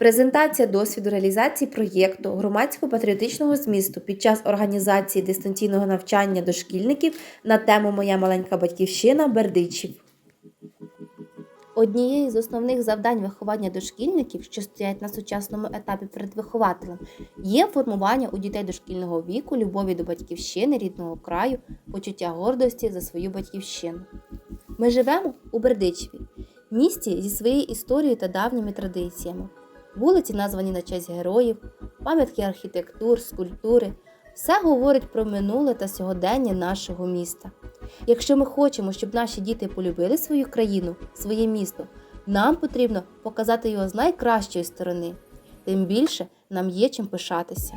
Презентація досвіду реалізації проєкту громадсько-патріотичного змісту під час організації дистанційного навчання дошкільників на тему Моя маленька батьківщина Бердичів. Однією з основних завдань виховання дошкільників, що стоять на сучасному етапі перед вихователем, є формування у дітей дошкільного віку любові до батьківщини, рідного краю, почуття гордості за свою батьківщину. Ми живемо у Бердичеві, місті зі своєю історією та давніми традиціями. Вулиці названі на честь героїв, пам'ятки архітектур, скульптури. Все говорить про минуле та сьогодення нашого міста. Якщо ми хочемо, щоб наші діти полюбили свою країну, своє місто, нам потрібно показати його з найкращої сторони. Тим більше нам є чим пишатися.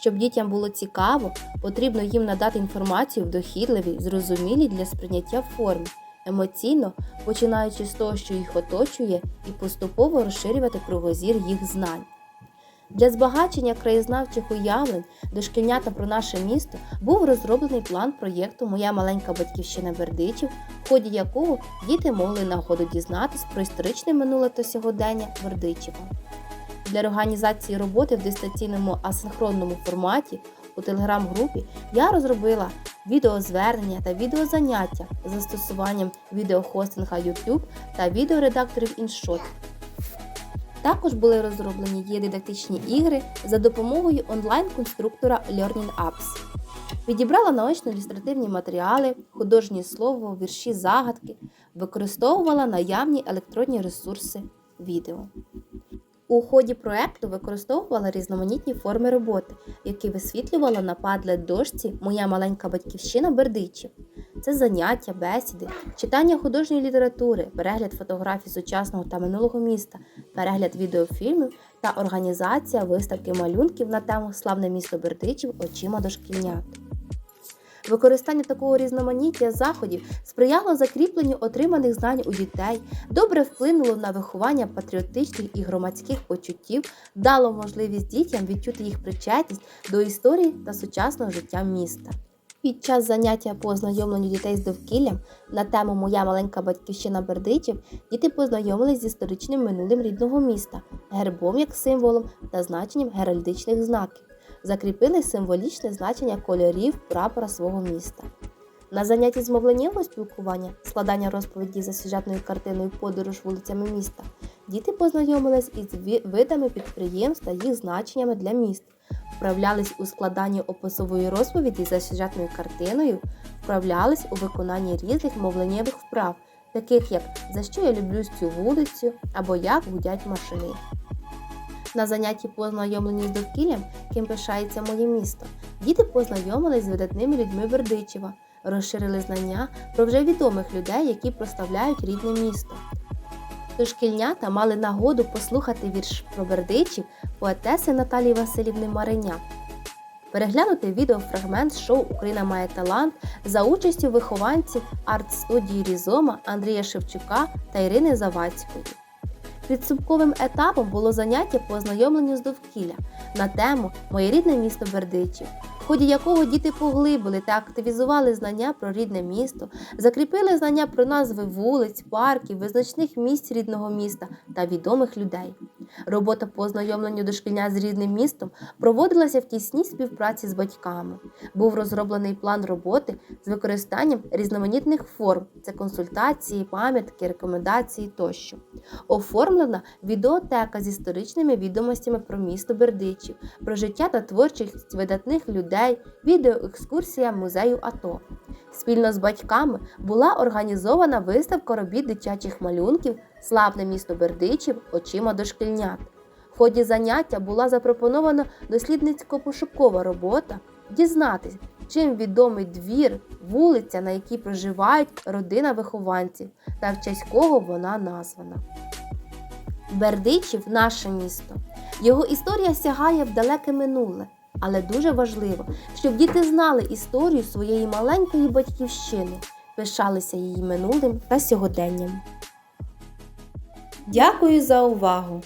Щоб дітям було цікаво, потрібно їм надати інформацію в дохідливій, зрозумілій для сприйняття формі, емоційно, починаючи з того, що їх оточує, і поступово розширювати кругозір їх знань. Для збагачення краєзнавчих уявлень дошкільнята про наше місто був розроблений план проєкту Моя маленька батьківщина Бердичів, в ході якого діти могли нагоду дізнатись про історичне минуле та сьогодення Бердичева. Для організації роботи в дистанційному асинхронному форматі у телеграм-групі я розробила відеозвернення та відеозаняття з застосуванням відеохостинга YouTube та відеоредакторів InShot. Також були розроблені є дидактичні ігри за допомогою онлайн-конструктора Learning Apps. Відібрала наочно-ілюстративні матеріали, художнє слово, вірші, загадки, використовувала наявні електронні ресурси відео. У ході проекту використовувала різноманітні форми роботи, які висвітлювала на Padlet дошці Моя маленька батьківщина Бердичів. Це заняття, бесіди, читання художньої літератури, перегляд фотографій сучасного та минулого міста, перегляд відеофільмів та організація виставки малюнків на тему Славне місто Бердичів очима дошкільнят. Використання такого різноманіття заходів сприяло закріпленню отриманих знань у дітей, добре вплинуло на виховання патріотичних і громадських почуттів, дало можливість дітям відчути їх причетність до історії та сучасного життя міста. Під час заняття по ознайомленню дітей з довкіллям на тему Моя маленька батьківщина Бердичів діти познайомились з історичним минулим рідного міста, гербом як символом та значенням геральдичних знаків закріпили символічне значення кольорів прапора свого міста. На занятті з мовленнєвого спілкування, складання розповіді за сюжетною картиною Подорож вулицями міста, діти познайомились із видами підприємств та їх значеннями для міст, вправлялись у складанні описової розповіді за сюжетною картиною, вправлялись у виконанні різних мовленнєвих вправ, таких як За що я люблю цю вулицю або Як гудять машини. На занятті по ознайомленню з довкіллям, ким пишається моє місто, діти познайомились з видатними людьми Бердичева, розширили знання про вже відомих людей, які прославляють рідне місто. Дошкільнята мали нагоду послухати вірш про Бердичів поетеси Наталії Васильівни Мариня, переглянути відеофрагмент шоу Україна має талант за участю вихованців арт-студії Різома Андрія Шевчука та Ірини Завадської. Підсумковим етапом було заняття по ознайомленню з довкілля на тему Моє рідне місто Бердичів, в ході якого діти поглибили та активізували знання про рідне місто, закріпили знання про назви вулиць, парків, визначних місць рідного міста та відомих людей. Робота по ознайомленню дошкільня з рідним містом проводилася в тісній співпраці з батьками. Був розроблений план роботи з використанням різноманітних форм: це консультації, пам'ятки, рекомендації тощо. Оформлена відеотека з історичними відомостями про місто Бердичів, про життя та творчість видатних людей, відеоекскурсія музею АТО. Спільно з батьками була організована виставка робіт дитячих малюнків Славне місто Бердичів очима дошкільнят. В ході заняття була запропонована дослідницько-пошукова робота дізнатись, чим відомий двір, вулиця, на якій проживають родина вихованців, та в честь кого вона названа. Бердичів наше місто. Його історія сягає в далеке минуле, але дуже важливо, щоб діти знали історію своєї маленької батьківщини, пишалися її минулим та сьогоденням. Дякую за увагу!